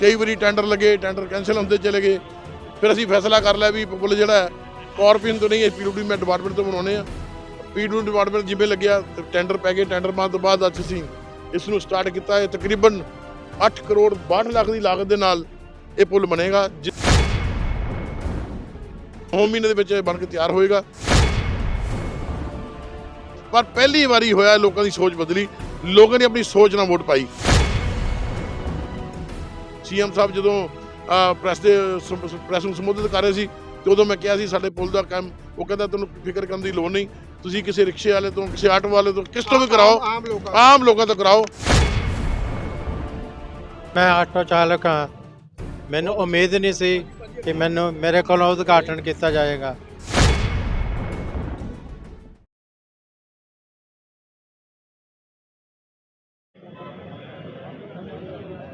ਕਈ ਵਾਰੀ ਟੈਂਡਰ ਲੱਗੇ ਟੈਂਡਰ ਕੈਨਸਲ ਹੁੰਦੇ ਚਲੇ ਗਏ। ਫਿਰ ਅਸੀਂ ਫੈਸਲਾ ਕਰ ਲਿਆ ਵੀ ਪੁਲ ਜਿਹੜਾ ਹੈ ਕਾਰਪੋਰੇਸ਼ਨ ਤੋਂ ਨਹੀਂ ਇਹ ਪੀਡਬਲਿਊਡੀ ਮੈਂ ਡਿਪਾਰਟਮੈਂਟ ਤੋਂ ਬਣਾਉਣੇ ਆ। ਪੀਡਬਲਿਊਡੀ ਡਿਪਾਰਟਮੈਂਟ ਜਿਵੇਂ ਲੱਗਿਆ ਟੈਂਡਰ ਪੈ ਗਏ ਟੈਂਡਰ ਪਾਉਣ ਤੋਂ ਬਾਅਦ ਅੱਜ ਅਸੀਂ ਇਸ ਨੂੰ ਸਟਾਰਟ ਕੀਤਾ। ਹੈ ਤਕਰੀਬਨ 8 ਕਰੋੜ 62 ਲੱਖ ਦੀ ਲਾਗਤ ਦੇ ਨਾਲ ਇਹ ਪੁਲ ਬਣੇਗਾ, ਜਿ- ਮਹੀਨੇ ਦੇ ਵਿੱਚ ਇਹ ਬਣ ਕੇ ਤਿਆਰ ਹੋਏਗਾ। ਪਰ ਪਹਿਲੀ ਵਾਰੀ ਹੋਇਆ, ਲੋਕਾਂ ਦੀ ਸੋਚ ਬਦਲੀ। ਲੋਕਾਂ ਨੇ ਆਪਣੀ ਸੋਚ ਨਾਲ ਵੋਟ ਪਾਈ। ਸੀਐਮ ਸਾਹਿਬ ਜਦੋਂ ਪ੍ਰੈਸ ਦੇ ਪ੍ਰੈਸ ਨੂੰ ਸੰਬੋਧਿਤ ਕਰ ਰਹੇ ਸੀ ਤੇ ਉਦੋਂ ਮੈਂ ਕਿਹਾ ਸੀ ਸਾਡੇ ਪੁਲ ਦਾ ਕੰਮ ਉਹ ਕਹਿੰਦਾ ਤੁਹਾਨੂੰ ਫਿਕਰ ਕਰਨ ਦੀ ਲੋੜ ਨਹੀਂ ਤੁਸੀਂ ਕਿਸੇ ਰਿਕਸ਼ੇ ਵਾਲੇ ਤੋਂ ਕਿਸੇ ਆਟੋ ਵਾਲੇ ਤੋਂ ਕਿਸ ਤੋਂ ਵੀ ਕਰਾਓ ਆਮ ਲੋਕਾਂ ਆਮ ਲੋਕਾਂ ਤੋਂ ਕਰਾਓ। ਮੈਂ ਆਟੋ ਚਾਲਕ ਹਾਂ। ਮੈਨੂੰ ਉਮੀਦ ਨਹੀਂ ਸੀ ਕਿ ਮੈਨੂੰ ਮੇਰੇ ਕੋਲੋਂ ਉਦਘਾਟਨ ਕੀਤਾ ਜਾਏਗਾ।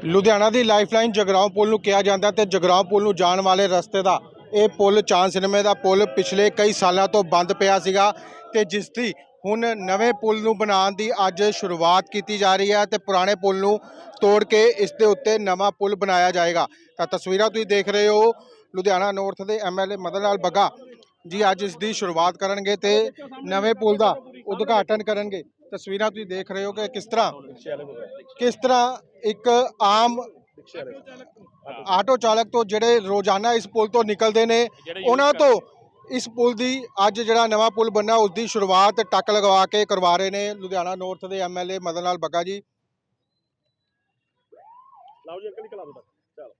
ਲੁਧਿਆਣਾ ਦੀ ਲਾਈਫਲਾਈਨ ਜਗਰਾਉਂ ਪੁਲ ਨੂੰ ਕਿਹਾ ਜਾਂਦਾ ਤੇ ਜਗਰਾਉਂ ਪੁਲ ਨੂੰ ਜਾਣ ਵਾਲੇ ਰਸਤੇ ਦਾ ਇਹ ਪੁਲ ਚਾਂਦ ਸਿਨੇਮੇ ਦਾ ਪੁਲ ਪਿਛਲੇ ਕਈ ਸਾਲਾਂ ਤੋਂ ਬੰਦ ਪਿਆ ਸੀਗਾ ਤੇ ਜਿਸ ਦੀ ਹੁਣ ਨਵੇਂ ਪੁਲ ਨੂੰ ਬਣਾਉਣ ਦੀ ਅੱਜ ਸ਼ੁਰੂਆਤ ਕੀਤੀ ਜਾ ਰਹੀ ਹੈ ਤੇ ਪੁਰਾਣੇ ਪੁਲ ਨੂੰ ਤੋੜ ਕੇ ਇਸ ਦੇ ਉੱਤੇ ਨਵਾਂ ਪੁਲ ਬਣਾਇਆ ਜਾਏਗਾ। ਤਾਂ ਤਸਵੀਰਾਂ ਤੁਸੀਂ ਦੇਖ ਰਹੇ ਹੋ, ਲੁਧਿਆਣਾ ਨਾਰਥ ਦੇ ਐਮਐਲਏ ਮਦਨ ਲਾਲ ਬੱਗਾ ਜੀ ਅੱਜ ਇਸ ਦੀ ਸ਼ੁਰੂਆਤ ਕਰਨਗੇ ਤੇ ਨਵੇਂ ਪੁਲ ਦਾ ਉਦਘਾਟਨ ਕਰਨਗੇ। ਤਸਵੀਰਾਂ ਤੁਸੀਂ ਦੇਖ ਰਹੇ ਹੋ ਕਿ ਕਿਸ ਤਰ੍ਹਾਂ ਕਿਸ ਤਰ੍ਹਾਂ ਇੱਕ ਆਮ ਆਟੋ ਚਾਲਕ ਤੋਂ ਜਿਹੜੇ ਰੋਜ਼ਾਨਾ ਇਸ ਪੁਲ ਤੋਂ ਨਿਕਲਦੇ ਨੇ ਉਹਨਾਂ ਤੋਂ ਇਸ ਪੁਲ ਦੀ ਅੱਜ ਜਿਹੜਾ ਨਵਾਂ ਪੁਲ ਬੰਨਾ ਉਸ ਦੀ ਸ਼ੁਰੂਆਤ ਟੱਕ ਲਗਵਾ ਕੇ ਕਰਵਾ ਰਹੇ ਨੇ ਲੁਧਿਆਣਾ ਨਾਰਥ ਦੇ ਐਮਐਲਏ ਮਦਨ ਲਾਲ ਬੱਗਾ ਜੀ। ਲਓ ਜੀ ਅੰਕਲ ਕਲਾ ਦੋ ਚਲੋ।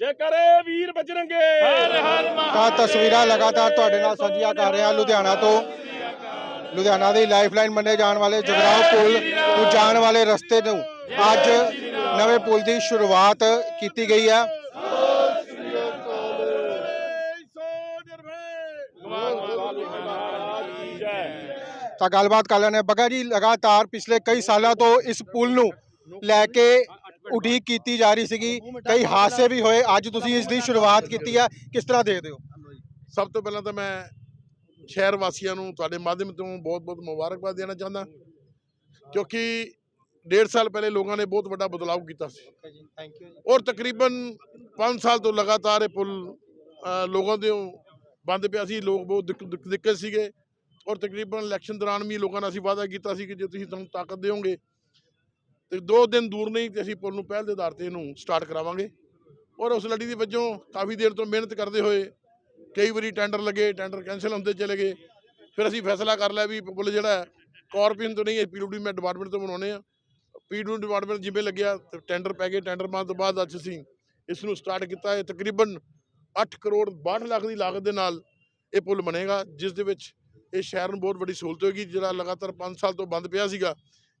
ਜੇ ਕਰੇ ਵੀਰ ਬਜਰੰਗੇ। ਹਰ ਹਰ ਤਾਂ ਤਸਵੀਰਾਂ ਲਗਾਤਾਰ ਤੁਹਾਡੇ ਨਾਲ ਸਾਂਝੀਆਂ ਕਰ ਰਹੇ ਲੁਧਿਆਣਾ ਤੋਂ। ਲੁਧਿਆਣਾ ਦੀ ਲਾਈਫਲਾਈਨ ਮੰਨੇ ਜਾਣ ਵਾਲੇ ਜਗਰਾਉਂ ਪੁਲ ਨੂੰ ਜਾਣ ਵਾਲੇ ਰਸਤੇ ਨੂੰ। ਅੱਜ ਨਵੇਂ ਪੁਲ ਦੀ ਸ਼ੁਰੂਆਤ ਕੀਤੀ ਗਈ ਹੈ। ਤਾਂ ਗੱਲਬਾਤ ਕਰ ਲੈਣੇ ਬੱਗਾ ਜੀ, ਲਗਾਤਾਰ ਪਿਛਲੇ ਕਈ ਸਾਲਾਂ ਤੋਂ ਇਸ ਪੁਲ ਨੂੰ ਲੈ ਕੇ ਉਡੀਕ ਕੀਤੀ ਜਾ ਰਹੀ ਸੀਗੀ। ਕਈ ਹਾਦਸੇ ਵੀ ਹੋਏ। ਅੱਜ ਤੁਸੀਂ ਇਸ ਦੀ ਸ਼ੁਰੂਆਤ ਕੀਤੀ ਹੈ। ਕਿਸ ਤਰ੍ਹਾਂ ਦੇਖਦੇ ਹੋ? ਸਭ ਤੋਂ ਪਹਿਲਾਂ ਤਾਂ ਮੈਂ ਸ਼ਹਿਰ ਵਾਸੀਆਂ ਨੂੰ, ਤੁਹਾਡੇ ਮਾਧਿਅਮ ਤੋਂ ਬਹੁਤ-ਬਹੁਤ ਮੁਬਾਰਕਬਾਦ ਦੇਣਾ ਚਾਹੁੰਦਾ। ਕਿਉਂਕਿ ਡੇਢ ਸਾਲ ਪਹਿਲੇ ਲੋਕਾਂ ਨੇ ਬਹੁਤ ਵੱਡਾ ਬਦਲਾਅ ਕੀਤਾ ਸੀ। ਔਰ ਤਕਰੀਬਨ 5 ਸਾਲ ਤੋਂ ਲਗਾਤਾਰ ਇਹ ਪੁਲ ਲੋਕਾਂ ਦੇ ਬੰਦ ਪਿਆ ਸੀ। ਲੋਕ ਬਹੁਤ ਦਿੱਕ- ਦਿੱਕ- ਦਿੱਕਤ ਸੀਗੇ। ਔਰ ਤਕਰੀਬਨ ਇਲੈਕਸ਼ਨ ਦੌਰਾਨ ਵੀ ਲੋਕਾਂ ਨਾਲ ਅਸੀਂ ਵਾਅਦਾ ਕੀਤਾ ਸੀ ਕਿ ਜੇ ਤੁਸੀਂ ਸਾਨੂੰ ਤਾਕਤ ਦਿਓਗੇ ਤੇ ਦੋ ਦਿਨ ਦੂਰ ਨਹੀਂ ਤੇ ਅਸੀਂ ਪੁਲ ਨੂੰ ਪਹਿਲ ਦੇ ਆਧਾਰ ਤੇ ਇਹਨੂੰ ਸਟਾਰਟ ਕਰਾਵਾਂਗੇ। ਔਰ ਉਸ ਲੜੀ ਦੇ ਵਜੋਂ ਕਾਫੀ ਦੇਰ ਤੋਂ ਮਿਹਨਤ ਕਰਦੇ ਹੋਏ ਕਈ ਵਾਰੀ ਟੈਂਡਰ ਲੱਗੇ ਟੈਂਡਰ ਕੈਨਸਲ ਹੁੰਦੇ ਚਲੇ ਗਏ। ਫਿਰ ਅਸੀਂ ਫੈਸਲਾ ਕਰ ਲਿਆ ਵੀ ਪੁਲ ਜਿਹੜਾ ਕਾਰਪੋਰੇਸ਼ਨ ਤੋਂ ਨਹੀਂ ਇਹ ਪੀਡਬਲਿਊਡੀ ਮੈਂ ਡਿਪਾਰਟਮੈਂਟ ਤੋਂ ਬਣਾਉਣੇ ਆ ਪੀਡਬਲਿਊਡੀ ਡਿਪਾਰਟਮੈਂਟ ਜਿਵੇਂ ਲੱਗਿਆ ਤੇ ਟੈਂਡਰ ਪੈ ਗਏ ਟੈਂਡਰ ਪਾਉਣ ਤੋਂ ਬਾਅਦ ਅੱਜ ਅਸੀਂ ਇਸ ਨੂੰ ਸਟਾਰਟ ਕੀਤਾ। ਹੈ ਤਕਰੀਬਨ 8 ਕਰੋੜ 62 ਲੱਖ ਦੀ ਲਾਗਤ ਦੇ ਨਾਲ ਇਹ ਪੁਲ ਬਣੇਗਾ ਜਿਸ ਦੇ ਵਿੱਚ ਇਹ ਸ਼ਹਿਰ ਨੂੰ ਬਹੁਤ ਵੱਡੀ ਸਹੂਲਤ ਹੋਏਗੀ ਜਿਹੜਾ ਲਗਾਤਾਰ 5 ਸਾਲ ਤੋਂ ਬੰਦ ਪਿਆ ਸੀਗਾ।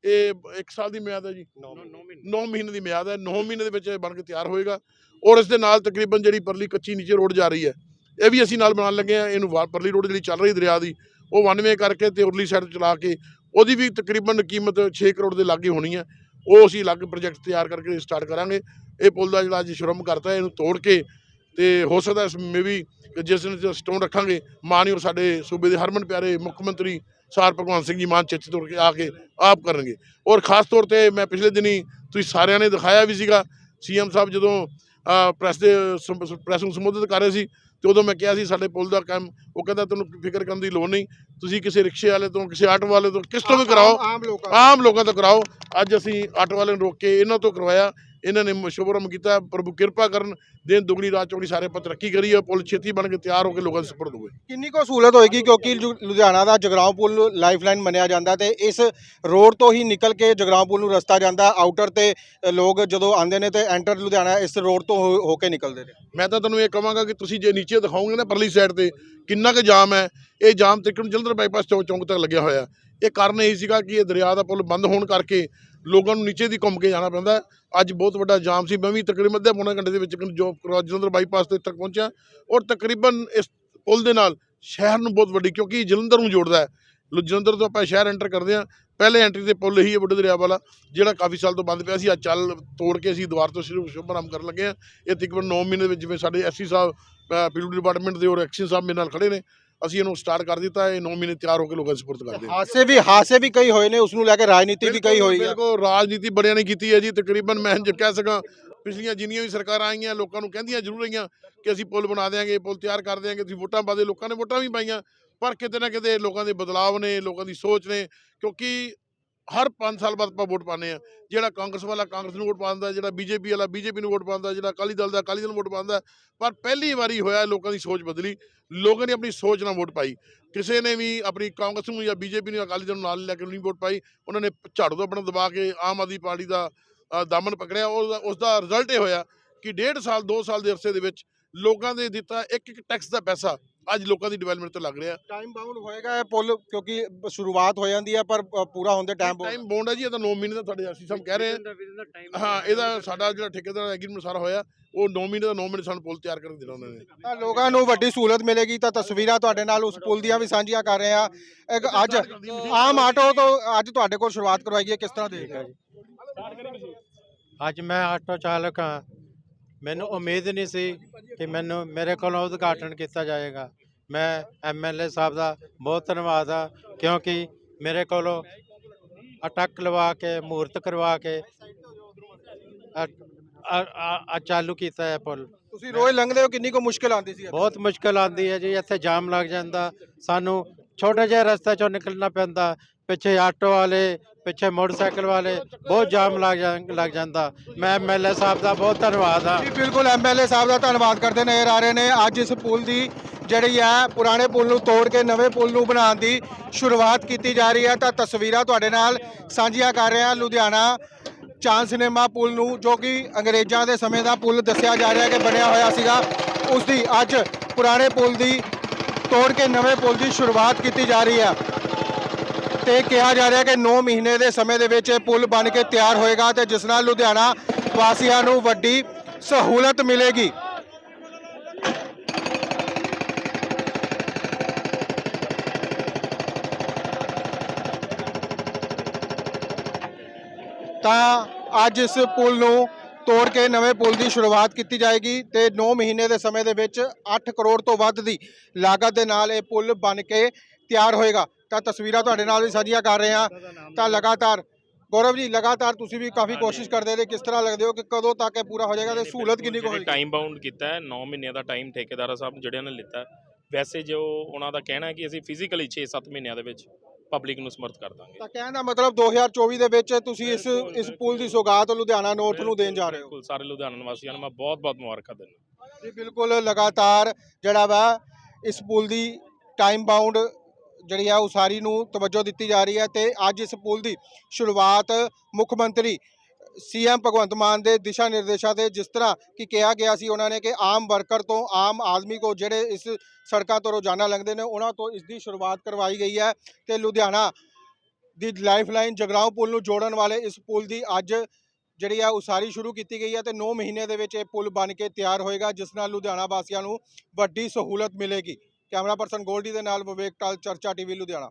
ਇਹ 1 ਸਾਲ ਦੀ ਮਿਆਦ ਹੈ ਜੀ। 9 ਮਹੀਨੇ। ਦੀ ਮਿਆਦ ਹੈ। 9 ਮਹੀਨੇ ਦੇ ਵਿੱਚ ਇਹ ਬਣ ਕੇ ਤਿਆਰ ਹੋਏਗਾ। ਔਰ ਇਸ ਦੇ ਨਾਲ ਤਕਰੀਬਨ ਜਿਹੜੀ ਪਰਲੀ ਕੱਚੀ ਨੀਚੇ ਰੋਡ ਜਾ ਰਹੀ ਹੈ ਇਹ ਵੀ ਅਸੀਂ ਨਾਲ ਬਣਾਉਣ ਲੱਗੇ ਆ ਇਹਨੂੰ ਵਾ- ਪਰਲੀ ਰੋਡ ਜਿਹੜੀ ਚੱਲ ਰਹੀ ਦਰਿਆ ਦੀ ਉਹ ਵਨਵੇ ਕਰਕੇ ਤੇ ਉਰਲੀ ਸਾਈਡ ਚਲਾ ਕੇ ਉਹਦੀ ਵੀ ਤਕਰੀਬਨ ਕੀਮਤ 6 ਕਰੋੜ ਦੇ ਲਾਗੇ ਹੋਣੀ ਹੈ। ਉਹ ਅਸੀਂ ਅਲੱਗ ਪ੍ਰੋਜੈਕਟ ਤਿਆਰ ਕਰਕੇ ਸਟਾਰਟ ਕਰਾਂਗੇ। ਇਹ ਪੁਲ ਦਾ ਜਿਹੜਾ ਅੱਜ ਸ਼ੁਰਮ ਕਰਤਾ, ਇਹਨੂੰ ਤੋੜ ਕੇ ਤੇ ਹੋ ਸਕਦਾ ਇਸ ਮੇ ਵੀ ਜਿਸ ਦਿਨ ਸਟੋਨ ਰੱਖਾਂਗੇ ਮਾਨਯੋਗ ਸਾਡੇ ਸੂਬੇ ਦੇ ਹਰਮਨ ਪਿਆਰੇ ਮੁੱਖ ਮੰਤਰੀ ਸਾਰ ਭਗਵੰਤ ਸਿੰਘ ਜੀ ਮਾਨ ਚੇਚੇ ਤੋੜ ਕੇ ਆ ਕੇ ਆਪ ਕਰਨਗੇ। ਔਰ ਖਾਸ ਤੌਰ ਤੇ ਮੈਂ ਪਿਛਲੇ ਦਿਨੀ ਤੁਸੀਂ ਸਾਰਿਆਂ ਨੇ ਦਿਖਾਇਆ ਵੀ ਸੀਗਾ, ਸੀਐਮ ਸਾਹਿਬ ਜਦੋਂ ਪ੍ਰੈਸ ਦੇ ਪ੍ਰੈਸ ਨੂੰ ਸੰਬੋਧਿਤ ਕਰ ਰਹੇ ਸੀ ਤੇ ਉਦੋਂ ਮੈਂ ਕਿਹਾ ਸੀ ਸਾਡੇ ਪੁਲ ਦਾ ਕੰਮ ਉਹ ਕਹਿੰਦਾ ਤੁਹਾਨੂੰ ਫਿਕਰ ਕਰਨ ਦੀ ਲੋੜ ਨਹੀਂ। ਤੁਸੀਂ ਕਿਸੇ ਰਿਕਸ਼ੇ ਵਾਲੇ ਤੋਂ ਕਿਸੇ ਆਟੋ ਵਾਲੇ ਤੋਂ ਕਿਸ ਤੋਂ ਵੀ ਕਰਾਓ। ਆਮ ਲੋਕਾਂ ਤੋਂ। ਕਰਾਓ। ਅੱਜ ਅਸੀਂ ਆਟੋ ਵਾਲੇ ਨੂੰ ਰੋਕ ਕੇ ਇਹਨਾਂ ਤੋਂ ਕਰਵਾਇਆ। ਇਹਨਾਂ ਨੇ ਸ਼ੁਭਰਮ ਕੀਤਾ ਪ੍ਰਭੂ ਕਿਰਪਾ ਕਰਨ ਦਿਨ ਦੁਗਣੀ ਰਾਤ ਚੌਗਣੀ ਸਾਰੇ ਪਤ ਤਰੱਕੀ ਕਰੀ ਹੈ ਪੁਲ ਛੇਤੀ ਬਣ ਕੇ ਤਿਆਰ ਹੋ ਕੇ ਲੋਕਾਂ ਦੇ ਸਪੁਰਦ ਹੋਵੇ ਕਿੰਨੀ ਕੋ ਸਹੂਲਤ ਹੋਏਗੀ ਕਿਉਂਕਿ ਲੁਧਿਆਣਾ ਦਾ ਜਗਰਾਉਂ ਪੁਲ ਲਾਈਫਲਾਈਨ ਮੰਨਿਆ ਜਾਂਦਾ ਤੇ ਇਸ ਰੋਡ ਤੋਂ ਹੀ ਨਿਕਲ ਕੇ ਜਗਰਾਉਂ ਪੁਲ ਨੂੰ ਰਸਤਾ ਜਾਂਦਾ ਆਊਟਰ ਤੇ ਲੋਕ ਜਦੋਂ ਆਉਂਦੇ ਨੇ ਤੇ ਐਂਟਰ ਲੁਧਿਆਣਾ ਇਸ ਰੋਡ ਤੋਂ ਹੋ ਕੇ ਨਿਕਲਦੇ ਨੇ। ਮੈਂ ਤਾਂ ਤੁਹਾਨੂੰ ਇਹ ਕਹਾਂਗਾ ਕਿ ਤੁਸੀਂ ਜੇ ਨੀਚੇ ਦਿਖਾਓਗੇ ਨਾ ਪਰਲੀ ਸਾਈਡ ਤੇ ਕਿੰਨਾ ਕੁ ਜਾਮ ਹੈ ਇਹ ਜਾਮ ਤਕਰੀਬਨ ਜਲੰਧਰ ਬਾਈਪਾਸ ਚੌਂਕ ਚੌਂਕ ਤੱਕ ਲੱਗਿਆ ਹੋਇਆ। ਇਹ ਕਾਰਨ ਇਹ ਸੀਗਾ ਕਿ ਇਹ ਦਰਿਆ ਦਾ ਪੁਲ ਬੰਦ ਹੋਣ ਕਰਕੇ ਲੋਕਾਂ ਨੂੰ ਨੀਚੇ ਦੀ ਘੁੰਮ ਕੇ ਜਾਣਾ ਪੈਂਦਾ ਅੱਜ ਬਹੁਤ ਵੱਡਾ ਜਾਮ ਸੀ। ਮੈਂ ਵੀ ਤਕਰੀਬਨ ਅੱਧੇ ਪੌਣੇ ਘੰਟੇ ਦੇ ਵਿੱਚ ਜੋਬ ਕਰਵਾ ਜਲੰਧਰ ਬਾਈਪਾਸ ਤੇ ਤੱਕ ਪਹੁੰਚਿਆ ਔਰ ਤਕਰੀਬਨ ਇਸ ਪੁਲ ਦੇ ਨਾਲ ਸ਼ਹਿਰ ਨੂੰ ਬਹੁਤ ਵੱਡੀ ਕਿਉਂਕਿ ਜਲੰਧਰ ਨੂੰ ਜੋੜਦਾ ਹੈ। ਜਲੰਧਰ ਤੋਂ ਆਪਾਂ ਸ਼ਹਿਰ ਐਂਟਰ ਕਰਦੇ ਹਾਂ। ਪਹਿਲੇ ਐਂਟਰੀ ਤੇ ਪੁਲ ਹੀ ਹੈ ਵੱਡੇ ਦਰਿਆ ਵਾਲਾ, ਜਿਹੜਾ ਕਾਫੀ ਸਾਲ ਤੋਂ ਬੰਦ ਪਿਆ ਸੀ। ਅੱਜ ਚੱਲ ਤੋੜ ਕੇ ਅਸੀਂ ਦੁਬਾਰਾ ਤੋਂ ਸ਼ੁਰੂ ਸ਼ੁਭਾਰੰਭ ਕਰਨ ਲੱਗੇ ਹਾਂ। ਇਹ ਤਕਰੀਬਨ 9 ਮਹੀਨੇ ਵਿੱਚ ਜਿਵੇਂ ਸਾਡੇ ਐਸਸੀ ਸਾਹਿਬ ਪੀਡਬਲਿਊ ਡਿਪਾਰਟਮੈਂਟ ਦੇ ਔਰ ਐਕਸ਼ਨ ਸਾਹਿਬ ਮੇਰੇ ਨਾਲ ਖੜੇ ਨੇ। ਅਸੀਂ ਇਹਨੂੰ ਸਟਾਰਟ ਕਰ ਦਿੱਤਾ ਇਹ 9 ਮਹੀਨੇ ਤਿਆਰ ਹੋ ਕੇ ਲੋਕਾਂ ਦੇ ਸਪੁਰਦ ਕਰਦੇ ਹਾਂ। ਹਾਸੇ ਵੀ ਹਾਸੇ ਵੀ ਕਈ ਹੋਏ ਨੇ ਉਸ ਨੂੰ ਲੈ ਕੇ ਰਾਜਨੀਤੀ ਵੀ ਕਈ ਹੋਈ ਹੈ ਬਿਲਕੁਲ ਰਾਜਨੀਤੀ ਬੜਿਆਂ ਨੇ ਕੀਤੀ ਹੈ ਜੀ ਤਕਰੀਬਨ ਮੈਂ ਜੇ ਕਹਿ ਸਕਾਂ ਪਿਛਲੀਆਂ ਜਿੰਨੀਆਂ ਵੀ ਸਰਕਾਰਾਂ ਆਈਆਂ ਲੋਕਾਂ ਨੂੰ ਕਹਿੰਦੀਆਂ ਜ਼ਰੂਰ ਰਹੀਆਂ ਕਿ ਅਸੀਂ ਪੁਲ ਬਣਾ ਦੇਾਂਗੇ ਪੁਲ ਤਿਆਰ ਕਰ ਦੇਾਂਗੇ ਤੁਸੀਂ ਵੋਟਾਂ ਪਾ ਦੇ ਲੋਕਾਂ ਨੇ ਵੋਟਾਂ ਵੀ ਪਾਈਆਂ ਪਰ ਕਿਤੇ ਨਾ ਕਿਤੇ ਲੋਕਾਂ ਦੇ ਬਦਲਾਵ ਨੇ ਲੋਕਾਂ ਦੀ ਸੋਚ ਨੇ ਕਿਉਂਕਿ ਹਰ 5 ਸਾਲ ਬਾਅਦ ਆਪਾਂ ਵੋਟ ਪਾਉਂਦੇ ਆ ਜਿਹੜਾ ਕਾਂਗਰਸ ਵਾਲਾ ਕਾਂਗਰਸ ਨੂੰ ਵੋਟ ਪਾਉਂਦਾ ਜਿਹੜਾ ਬੀਜੇਪੀ ਵਾਲਾ ਬੀਜੇਪੀ ਨੂੰ ਵੋਟ ਪਾਉਂਦਾ ਜਿਹੜਾ ਅਕਾਲੀ ਦਲ ਦਾ ਅਕਾਲੀ ਦਲ ਨੂੰ ਵੋਟ ਪਾਉਂਦਾ। ਪਰ ਪਹਿਲੀ ਵਾਰੀ ਹੋਇਆ ਲੋਕਾਂ ਦੀ ਸੋਚ ਬਦਲੀ ਲੋਕਾਂ ਨੇ ਆਪਣੀ ਸੋਚ ਨਾਲ ਵੋਟ ਪਾਈ। ਕਿਸੇ ਨੇ ਵੀ ਆਪਣੀ ਕਾਂਗਰਸ ਨੂੰ ਜਾਂ ਬੀਜੇਪੀ ਨੂੰ ਅਕਾਲੀ ਦਲ ਨੂੰ ਨਾਲ ਲੈ ਕੇ ਨਹੀਂ ਵੋਟ ਪਾਈ। ਉਹਨਾਂ ਨੇ ਝਾੜੂ ਦਾ ਆਪਣਾ ਦਬਾ ਕੇ ਆਮ ਆਦਮੀ ਪਾਰਟੀ ਦਾ ਅ, ਦਾਮਨ ਪਕੜਿਆ। ਉਸ ਉਸ ਦਾ ਰਿਜ਼ਲਟ ਇਹ ਹੋਇਆ ਕਿ ਡੇਢ ਸਾਲ 2 ਸਾਲ ਦੇ ਅਰਸੇ ਦੇ ਵਿੱਚ ਲੋਕਾਂ ਦੇ ਦਿੱਤਾ ਇੱਕ ਇੱਕ ਟੈਕਸ ਦਾ ਪੈਸਾ ਅੱਜ ਲੋਕਾਂ ਦੀ ਡਿਵੈਲਪਮੈਂਟ ਤੇ ਲੱਗ ਰਿਹਾ। ਟਾਈਮ ਬਾਉਂਡ ਹੋਏਗਾ ਇਹ ਪੁੱਲ ਕਿਉਂਕਿ ਸ਼ੁਰੂਆਤ ਹੋ ਜਾਂਦੀ ਹੈ ਪਰ ਪੂਰਾ ਹੁੰਦੇ ਟਾਈਮ ਟਾਈਮ ਬੌਂਡ ਹੈ ਜੀ ਇਹ ਤਾਂ 9 ਮਹੀਨੇ ਦਾ ਤੁਹਾਡੇ ਅਸੀਂ ਸਭ ਕਹਿ ਰਹੇ ਹਾਂ ਹਾਂ ਇਹਦਾ ਸਾਡਾ ਜਿਹੜਾ ਠੇਕੇਦਾਰ ਐਗਰੀਮੈਂਟ ਸਾਰਾ ਹੋਇਆ ਉਹ 9 ਮਹੀਨੇ ਦਾ 9 ਮਹੀਨੇ ਸਾਨੂੰ ਪੁਲ ਤਿਆਰ ਕਰਕੇ ਦੇਣਾ ਉਹਨਾਂ ਨੇ। ਤਾਂ ਲੋਕਾਂ ਨੂੰ ਵੱਡੀ ਸਹੂਲਤ ਮਿਲੇਗੀ ਤਾਂ ਤਸਵੀਰਾਂ ਤੁਹਾਡੇ ਨਾਲ ਉਸ ਪੁਲ ਦੀਆਂ ਵੀ ਸਾਂਝੀਆਂ ਕਰ ਰਹੇ ਆ। ਇੱਕ ਅੱਜ ਆਮ ਆਟੋ ਤੋਂ ਅੱਜ ਤੁਹਾਡੇ ਕੋਲ ਸ਼ੁਰੂਆਤ ਕਰਵਾਈ ਹੈ ਕਿਸ ਤਰ੍ਹਾਂ ਕਰੀ ਮਸ਼ੀਨ ਅੱਜ ਮੈਂ ਆਟੋ ਚਾਲਕ ਹਾਂ। ਮੈਨੂੰ ਉਮੀਦ ਨਹੀਂ ਸੀ ਕਿ ਮੈਨੂੰ ਮੇਰੇ ਕੋਲੋਂ ਉਦਘਾਟਨ ਕੀਤਾ ਜਾਏਗਾ। ਮੈਂ ਐਮਐਲਏ ਸਾਹਿਬ ਦਾ ਬਹੁਤ ਧੰਨਵਾਦ ਆ ਕਿਉਂਕਿ ਮੇਰੇ ਕੋਲੋਂ ਅਟਕ ਲਵਾ ਕੇ ਮੂਰਤ ਕਰਵਾ ਕੇ ਅ- ਚਾਲੂ ਕੀਤਾ ਹੈ ਪੁੱਲ। ਤੁਸੀਂ ਰੋਜ਼ ਲੰਘਦੇ ਹੋ ਕਿੰਨੀ ਕੋ ਮੁਸ਼ਕਲ ਆਉਂਦੀ ਸੀ ਬਹੁਤ ਮੁਸ਼ਕਲ ਆਉਂਦੀ ਹੈ ਜੀ ਇੱਥੇ ਜਾਮ ਲੱਗ ਜਾਂਦਾ ਸਾਨੂੰ ਛੋਟੇ ਜਿਹੇ ਰਸਤੇ ਚੋਂ ਨਿਕਲਣਾ ਪੈਂਦਾ ਪਿੱਛੇ ਆਟੋ ਵਾਲੇ ਪਿੱਛੇ ਮੋਟਰਸਾਈਕਲ ਵਾਲੇ ਬਹੁਤ ਜਾਮ ਲੱਗ ਲੱਗ ਜਾਂਦਾ। ਮੈਂ ਐਮਐਲਏ ਸਾਹਿਬ ਦਾ ਬਹੁਤ ਧੰਨਵਾਦ ਆ ਜੀ ਬਿਲਕੁਲ ਐਮਐਲਏ ਸਾਹਿਬ ਦਾ ਧੰਨਵਾਦ ਕਰਦੇ ਨਜ਼ਰ ਆ ਰਹੇ ਨੇ। ਅੱਜ ਇਸ ਪੁਲ ਦੀ ਜਿਹੜੀ ਹੈ ਪੁਰਾਣੇ ਪੁਲ ਨੂੰ ਤੋੜ ਕੇ ਨਵੇਂ ਪੁਲ ਨੂੰ ਬਣਾਉਣ ਦੀ ਸ਼ੁਰੂਆਤ ਕੀਤੀ ਜਾ ਰਹੀ ਹੈ ਤਾਂ ਤਸਵੀਰਾਂ ਤੁਹਾਡੇ ਨਾਲ ਸਾਂਝੀਆਂ ਕਰ ਰਿਹਾ ਲੁਧਿਆਣਾ ਚਾਂਦ ਸਿਨੇਮਾ ਪੁਲ ਨੂੰ, ਜੋ ਕਿ ਅੰਗਰੇਜ਼ਾਂ ਦੇ ਸਮੇਂ ਦਾ ਪੁਲ ਦੱਸਿਆ ਜਾ ਰਿਹਾ ਕਿ ਬਣਿਆ ਹੋਇਆ ਸੀਗਾ। ਉਸ ਦੀ ਅੱਜ ਪੁਰਾਣੇ ਪੁਲ ਦੀ ਤੋੜ ਕੇ ਨਵੇਂ ਪੁਲ ਦੀ ਸ਼ੁਰੂਆਤ ਕੀਤੀ ਜਾ ਰਹੀ ਹੈ ਤੇ ਕਿਹਾ ਜਾ ਰਿਹਾ ਕਿ 9 ਮਹੀਨੇ ਦੇ ਸਮੇਂ ਦੇ ਵਿੱਚ ਇਹ ਪੁਲ ਬਣ ਕੇ ਤਿਆਰ ਹੋਏਗਾ ਤੇ ਜਿਸ ਨਾਲ ਲੁਧਿਆਣਾ ਵਾਸੀਆਂ ਨੂੰ ਵੱਡੀ ਸਹੂਲਤ ਮਿਲੇਗੀ। ਤਾਂ ਅੱਜ ਇਸ ਪੁਲ ਨੂੰ ਤੋੜ ਕੇ ਨਵੇਂ ਪੁਲ ਦੀ ਸ਼ੁਰੂਆਤ ਕੀਤੀ ਜਾਏਗੀ ਤੇ 9 ਮਹੀਨੇ ਦੇ ਸਮੇਂ ਦੇ ਵਿੱਚ 8 ਕਰੋੜ ਤੋਂ ਵੱਧ ਦੀ ਲਾਗਤ ਦੇ ਨਾਲ ਇਹ ਪੁਲ ਬਣ ਕੇ ਤਿਆਰ ਹੋਏਗਾ। ਤਾਂ ਤਸਵੀਰਾਂ ਤੁਹਾਡੇ ਨਾਲ ਵੀ ਸਾਂਝੀਆਂ ਕਰ ਰਹੇ ਹਾਂ। ਤਾਂ ਲਗਾਤਾਰ ਗੌਰਵ ਜੀ ਲਗਾਤਾਰ ਤੁਸੀਂ ਵੀ ਕਾਫੀ ਕੋਸ਼ਿਸ਼ ਕਰਦੇ ਰਹੇ। ਕਿਸ ਤਰ੍ਹਾਂ ਲੱਗਦੇ ਹੋ ਕਿ ਕਦੋਂ ਤੱਕ ਇਹ ਪੂਰਾ ਹੋ ਜਾਏਗਾ ਤੇ ਸਹੂਲਤ ਕਿੰਨੀ ਕੁ ਹੋਏਗੀ? ਟਾਈਮ ਬਾਉਂਡ ਕੀਤਾ ਹੈ। 9 ਮਹੀਨਿਆਂ ਦਾ ਟਾਈਮ ਠੇਕੇਦਾਰ ਸਾਹਿਬ ਜਿਹੜਿਆਂ ਨੇ ਲਿੱਤਾ। ਵੈਸੇ ਜੋ ਉਹਨਾਂ ਦਾ ਕਹਿਣਾ ਹੈ ਕਿ ਅਸੀਂ ਫਿਜ਼ੀਕਲੀ 6-7 ਮਹੀਨਿਆਂ ਦੇ ਵਿੱਚ ਪਬਲਿਕ ਨੂੰ ਸਮਰਥ ਕਰ ਦਾਂਗੇ। ਤਾਂ ਕਹਿਣ ਦਾ ਮਤਲਬ 2024 ਦੇ ਵਿੱਚ ਤੁਸੀਂ ਇਸ ਇਸ ਪੁਲ ਦੀ ਸੌਗਾਤ ਲੁਧਿਆਣਾ ਨੋਰਥ ਨੂੰ ਦੇਣ ਜਾ ਰਹੇ ਹੋ। ਬਿਲਕੁਲ ਸਾਰੇ ਲੁਧਿਆਣਾ ਨਿਵਾਸੀਆਂ ਨੂੰ ਮੈਂ ਬਹੁਤ-ਬਹੁਤ ਮੁਬਾਰਕਾਂ ਦਿੰਦਾ। ਜੀ ਬਿਲਕੁਲ ਲਗਾਤਾਰ ਜਿਹੜਾ ਵਾ ਇਸ ਪੁਲ ਦੀ ਟਾਈਮ ਬਾਉਂਡ ਜਿਹੜੀ ਆ ਉਸਾਰੀ ਨੂੰ ਤਵੱਜੋ ਦਿੱਤੀ ਜਾ ਰਹੀ ਹੈ ਤੇ ਅੱਜ ਇਸ ਪੁਲ ਦੀ ਸ਼ੁਰੂਆਤ ਮੁੱਖ ਮੰਤਰੀ ਸੀਐਮ ਭਗਵੰਤ ਮਾਨ ਦੇ ਦਿਸ਼ਾ ਨਿਰਦੇਸ਼ਾਂ ਤੇ ਜਿਸ ਤਰ੍ਹਾਂ ਕਿ ਕਿਹਾ ਗਿਆ ਸੀ ਉਹਨਾਂ ਨੇ ਕਿ ਆਮ ਵਰਕਰ ਤੋਂ ਆਮ ਆਦਮੀ ਕੋ ਜਿਹੜੇ ਇਸ ਸੜਕਾਂ ਤੋਂ ਰੋਜ਼ਾਨਾ ਲੰਘਦੇ ਨੇ, ਉਹਨਾਂ ਤੋਂ ਇਸ ਦੀ ਸ਼ੁਰੂਆਤ ਕਰਵਾਈ ਗਈ ਹੈ ਤੇ ਲੁਧਿਆਣਾ ਦੀ ਲਾਈਫਲਾਈਨ ਜਗਰਾਉਂ ਪੁਲ ਨੂੰ ਜੋੜਨ ਵਾਲੇ ਇਸ ਪੁਲ ਦੀ ਅੱਜ ਜਿਹੜੀ ਆ ਉਸਾਰੀ ਸ਼ੁਰੂ ਕੀਤੀ ਗਈ ਹੈ ਤੇ 9 ਮਹੀਨੇ ਦੇ ਵਿੱਚ ਇਹ ਪੁਲ ਬਣ ਕੇ ਤਿਆਰ ਹੋਏਗਾ, ਜਿਸ ਨਾਲ ਲੁਧਿਆਣਾ ਵਾਸੀਆਂ ਨੂੰ ਵੱਡੀ ਸਹੂਲਤ ਮਿਲੇਗੀ। ਕੈਮਰਾ ਪਰਸਨ ਗੋਲਡੀ ਦੇ ਨਾਲ ਵਿਵੇਕ ਟਾਲ, ਚਰਚਾ ਟੀਵੀ, ਲੁਧਿਆਣਾ।